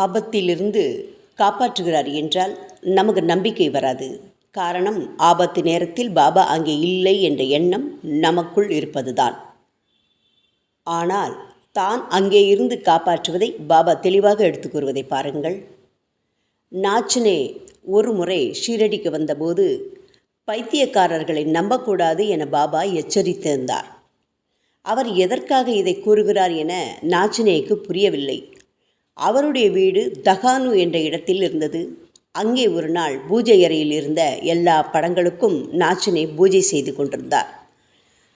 ஆபத்திலிருந்து காப்பாற்றுகிறார் என்றால் நமக்கு நம்பிக்கை வராது. காரணம் ஆபத்து நேரத்தில் பாபா அங்கே இல்லை என்ற எண்ணம் நமக்குள் இருப்பதுதான். ஆனால் தான் அங்கே இருந்து காப்பாற்றுவதை பாபா தெளிவாக எடுத்துக்கூறுவதை பாருங்கள். நாச்சினே ஒரு முறை ஷீரடிக்கு வந்தபோது பைத்தியக்காரர்களை நம்பக்கூடாது என பாபா எச்சரித்திருந்தார். அவர் எதற்காக இதை கூறுகிறார் என நாச்சினேக்கு புரியவில்லை. அவருடைய வீடு தகானு என்ற இடத்தில் இருந்தது. அங்கே ஒரு நாள் பூஜை அறையில் இருந்த எல்லா படங்களுக்கும் நாச்சினை பூஜை செய்து கொண்டிருந்தார்.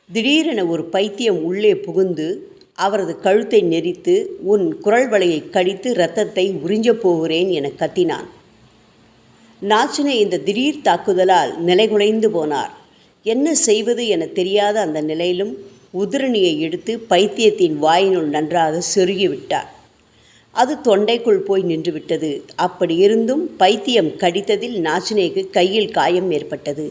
திடீரென ஒரு பைத்தியம் உள்ளே புகுந்து அவரது கழுத்தை நெரித்து உன் குரல் வலையை கடித்து இரத்தத்தை உறிஞ்சப் போகிறேன் என கத்தினான். நாச்சினை இந்த திடீர் தாக்குதலால் நிலைகுலைந்து போனார். என்ன செய்வது என தெரியாத அந்த நிலையிலும் உதிரணியை எடுத்து பைத்தியத்தின் வாயினுள் நன்றாக செருகிவிட்டார் அது தொண்டைக்குள் போய் நின்றுவிட்டது. அப்படி இருந்தும் பைத்தியம் கடித்ததில் நாச்சினேக்கு கையில் காயம் ஏற்பட்டது.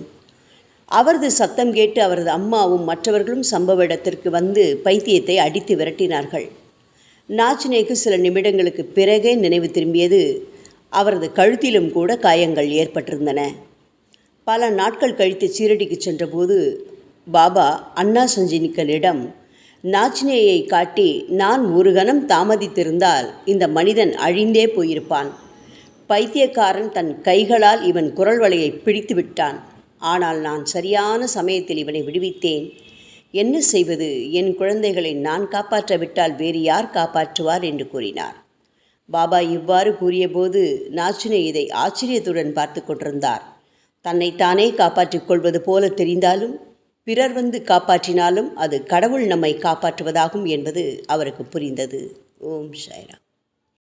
அவரது சத்தம் கேட்டு அவரது அம்மாவும் மற்றவர்களும் சம்பவ இடத்திற்கு வந்து பைத்தியத்தை அடித்து விரட்டினார்கள். நாச்சினேக்கு சில நிமிடங்களுக்கு பிறகே நினைவு திரும்பியது. அவரது கழுத்திலும் கூட காயங்கள் ஏற்பட்டிருந்தன. பல நாட்கள் கழித்து சீரடிக்கு சென்றபோது பாபா அண்ணா சஞ்சினிக்கனிடம் நாச்சினேயை காட்டி நான் ஒரு கணம் தாமதித்திருந்தால் இந்த மனிதன் அழிந்தே போயிருப்பான். பைத்தியக்காரன் தன் கைகளால் இவன் குரல் வலையை பிடித்து விட்டான். ஆனால் நான் சரியான சமயத்தில் இவனை விடுவித்தேன். என்ன செய்வது? என் குழந்தைகளை நான் காப்பாற்றவிட்டால் வேறு யார் காப்பாற்றுவார்? என்று கூறினார். பாபா இவ்வாறு கூறியபோது நாச்சினை இதை ஆச்சரியத்துடன் பார்த்து கொண்டிருந்தார். தன்னைத்தானே காப்பாற்றிக் கொள்வது போல தெரிந்தாலும் பிறர் வந்து காப்பாற்றினாலும் அது கடவுள் நம்மை காப்பாற்றுவதாகும் என்பது அவருக்கு புரிந்தது. ஓம் சாய்ராம்.